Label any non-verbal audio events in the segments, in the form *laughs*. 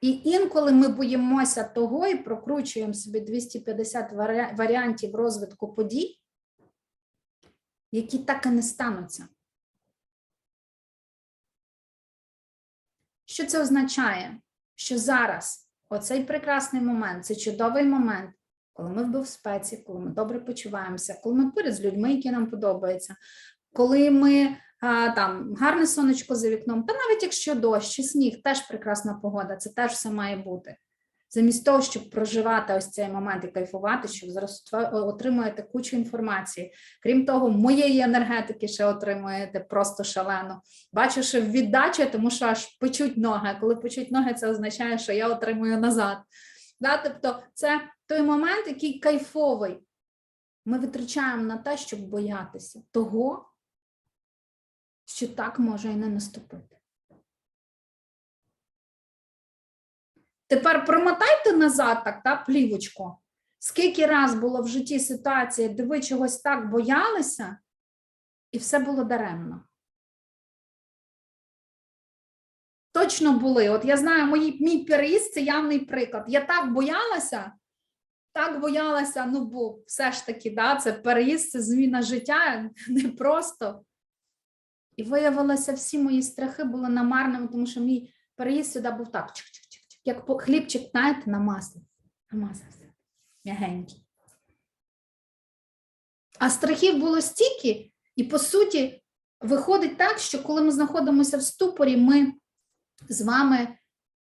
І інколи ми боїмося того і прокручуємо собі 250 варіа- варіантів розвитку подій, які так і не стануться. Що це означає? Що зараз оцей прекрасний момент, цей чудовий момент, коли ми в безпеці, коли ми добре почуваємося, коли ми поряд з людьми, які нам подобаються, коли ми там гарне сонечко за вікном, та навіть якщо дощ чи сніг, теж прекрасна погода, це теж все має бути. Замість того, щоб проживати ось цей момент і кайфувати, що зараз отримуєте кучу інформації. Крім того, моєї енергетики ще отримуєте просто шалено. Бачу, що віддача, тому що аж печуть ноги. Коли печуть ноги, це означає, що я отримую назад. Да? Тобто, це той момент, який кайфовий. Ми витрачаємо на те, щоб боятися того, що так може і не наступити. Тепер промотайте назад так, та, плівочку. Скільки раз було в житті ситуація, де ви чогось так боялися, і все було даремно. Точно були. От я знаю, мої, мій переїзд це явний приклад. Я так боялася, так боялася, ну бо все ж таки, да, це переїзд, це зміна життя *laughs* непросто. І виявилося, всі мої страхи були намарними, тому що мій переїзд сюди був так, чик-чик-чик, як по- хлібчик, знаєте, намазав. Намазався. М'ягенький. А страхів було стільки, і по суті, виходить так, що коли ми знаходимося в ступорі, ми з вами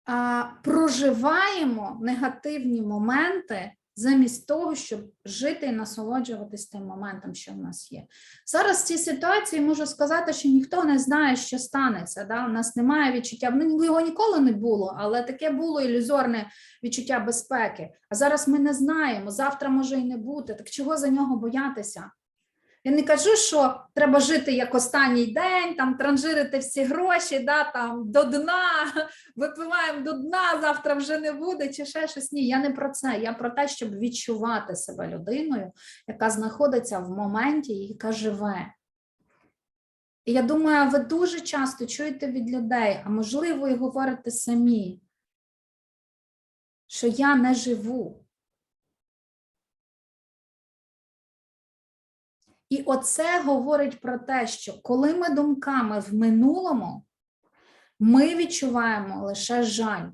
а, проживаємо негативні моменти замість того, щоб жити і насолоджуватись тим моментом, що в нас є. Зараз в цій ситуації можу сказати, що ніхто не знає, що станеться. Да? У нас немає відчуття, ну, його ніколи не було, але таке було ілюзорне відчуття безпеки. А зараз ми не знаємо, завтра може і не бути. Так чого за нього боятися? Я не кажу, що треба жити як останній день, там транжирити всі гроші, да, там до дна, *laughs* випиваємо до дна, завтра вже не буде, чи ще щось. Ні, я не про це. Я про те, щоб відчувати себе людиною, яка знаходиться в моменті і яка живе. І я думаю, ви дуже часто чуєте від людей, а можливо, і говорите самі, що я не живу. І оце говорить про те, що коли ми думками в минулому, ми відчуваємо лише жаль.